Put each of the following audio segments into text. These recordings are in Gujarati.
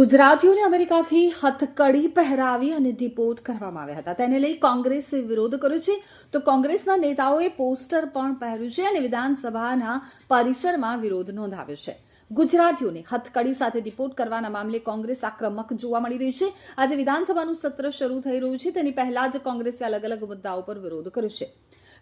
ગુજરાતીઓને અમેરિકાથી હથકડી પહેરાવી અને ડિપોર્ટ કરવામાં આવ્યા હતા. તેને લઈ કોંગ્રેસે વિરોધ કર્યો છે. તો કોંગ્રેસના નેતાઓએ પોસ્ટર પણ પહેર્યું છે અને વિધાનસભાના પરિસરમાં વિરોધ નોંધાવ્યો છે. ગુજરાતીઓને હથકડી સાથે ડિપોર્ટ કરવાના મામલે કોંગ્રેસ આક્રમક જોવા મળી રહી છે. આજે વિધાનસભાનું સત્ર શરૂ થઈ રહ્યું છે. તેની પહેલા જ કોંગ્રેસે અલગ અલગ મુદ્દાઓ પર વિરોધ કર્યો છે.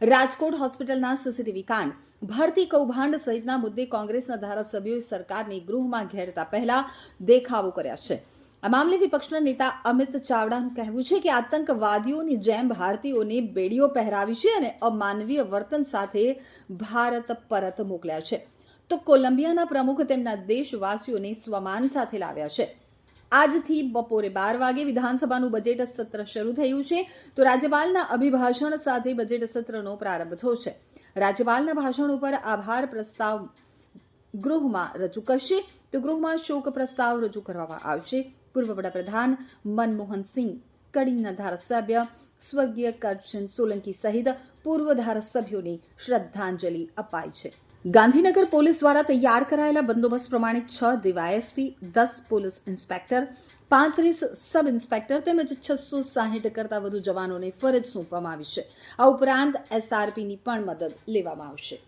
રાજકોટ હોસ્પિટલના સીસીટીવી કાંડ. ભરતી કૌભાંડ સહિતના મુદ્દે કોંગ્રેસના ધારાસભ્યોએ સરકારને ગૃહમાં ઘેરતા પહેલા દેખાવો કર્યા છે. આ મામલે વિપક્ષના નેતા અમિત ચાવડાનું કહેવું છે કે આતંકવાદીઓની જેમ ભારતીયોને બેડીઓ પહેરાવી છે અને અમાનવીય વર્તન સાથે ભારત પરત મોકલ્યા છે. તો કોલંબિયાના પ્રમુખ તેમના દેશવાસીઓને સ્વમાન સાથે લાવ્યા છે. આજથી બપોરે બાર વાગે વિધાનસભાનું બજેટ સત્ર શરૂ થયું છે. તો રાજ્યપાલના અભિભાષણ સાથે બજેટ સત્રનો પ્રારંભ છે રાજ્યપાલના ભાષણ ઉપર આભાર પ્રસ્તાવ ગૃહમાં રજૂ કરશે. તો ગૃહમાં શોક પ્રસ્તાવ રજૂ કરવામાં આવશે. પૂર્વ વડાપ્રધાન મનમોહન સિંહ, કડીના ધારાસભ્ય સ્વર્ગીય કરશન સોલંકી સહિત પૂર્વ ધારાસભ્યોને શ્રદ્ધાંજલિ અપાઈ છે. ગાંધીનગર પોલીસ દ્વારા તૈયાર કરાયેલા બંદોબસ્ત પ્રમાણે છ ડીવાયએસપી, દસ પોલીસ ઇન્સ્પેક્ટર, પાંત્રીસ સબ ઇન્સ્પેક્ટર તેમજ છસો સાહીઠ કરતાં વધુ જવાનોને ફરજ સોંપવામાં આવી છે. આ ઉપરાંત એસઆરપીની પણ મદદ લેવામાં આવશે.